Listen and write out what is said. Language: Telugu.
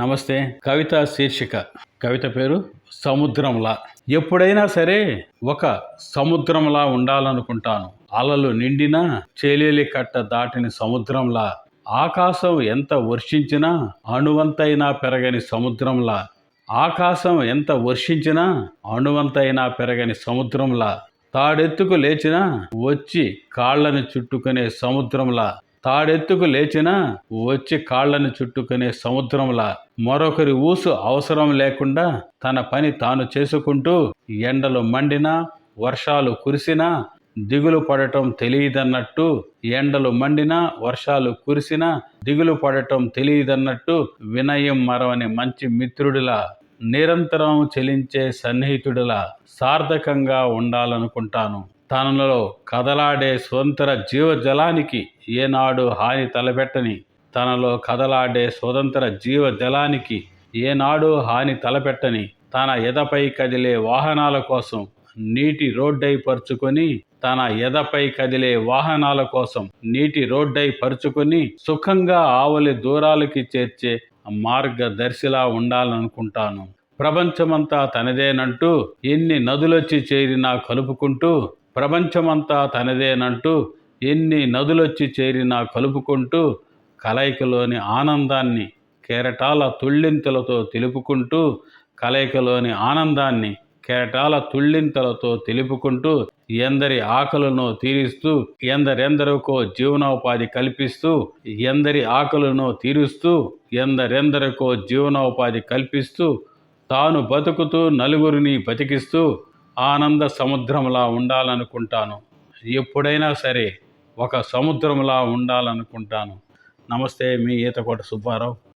నమస్తే. కవిత శీర్షిక. కవిత పేరు సముద్రంలా. ఎప్పుడైనా సరే ఒక సముద్రంలా ఉండాలనుకుంటాను. అలలు నిండినా చేలేలి కట్ట దాటిన సముద్రంలా. ఆకాశం ఎంత వర్షించినా అణువంతైనా పెరగని సముద్రంలా. ఆకాశం ఎంత వర్షించినా అణువంతైనా పెరగని సముద్రంలా. తాడెత్తుకు లేచినా వచ్చి కాళ్ళని చుట్టుకునే సముద్రంలా. తాడెత్తుకు లేచినా వచ్చి కాళ్ళను చుట్టుకునే సముద్రంలా మరొకరి ఊసు అవసరం లేకుండా తన పని తాను చేసుకుంటూ ఎండలు మండినా వర్షాలు కురిసినా దిగులు పడటం తెలియదన్నట్టు ఎండలు మండినా వర్షాలు కురిసినా దిగులు పడటం తెలియదన్నట్టు వినయం మరవని మంచి మిత్రుడిలా నిరంతరం చెలించే సన్నిహితుడిలా సార్థకంగా ఉండాలనుకుంటాను. తనలో కదలాడే స్వతంత్ర జీవజలానికి ఏనాడు హాని తలపెట్టని తనలో కదలాడే స్వతంత్ర జీవజలానికి ఏనాడు హాని తలపెట్టని తన ఎదపై కదిలే వాహనాల కోసం నీటి రోడ్డై పరుచుకొని తన ఎదపై కదిలే వాహనాల కోసం నీటి రోడ్డై పరుచుకొని సుఖంగా ఆవలి దూరాలకి చేర్చే మార్గదర్శిలా ఉండాలనుకుంటాను. ప్రపంచమంతా తనదేనంటూ ఎన్ని నదులొచ్చి చేరినా కలుపుకుంటూ ప్రపంచమంతా తనదేనంటూ ఎన్ని నదులొచ్చి చేరినా కలుపుకుంటూ కలయికలోని ఆనందాన్ని కెరటాల తుళ్ళింతలతో తెలుపుకుంటూ కలయికలోని ఆనందాన్ని కెరటాల తుళ్ళింతలతో తెలుపుకుంటూ ఎందరి ఆకలను తీరుస్తూ ఎందరెందరికో జీవనోపాధి కల్పిస్తూ ఎందరి ఆకలను తీరుస్తూ ఎందరెందరికో జీవనోపాధి కల్పిస్తూ తాను బతుకుతూ నలుగురిని బతికిస్తూ ఆనంద సముద్రంలా ఉండాలనుకుంటాను. ఎప్పుడైనా సరే ఒక సముద్రంలా ఉండాలనుకుంటాను. నమస్తే మీ ఈతకోట సుబ్బారావు.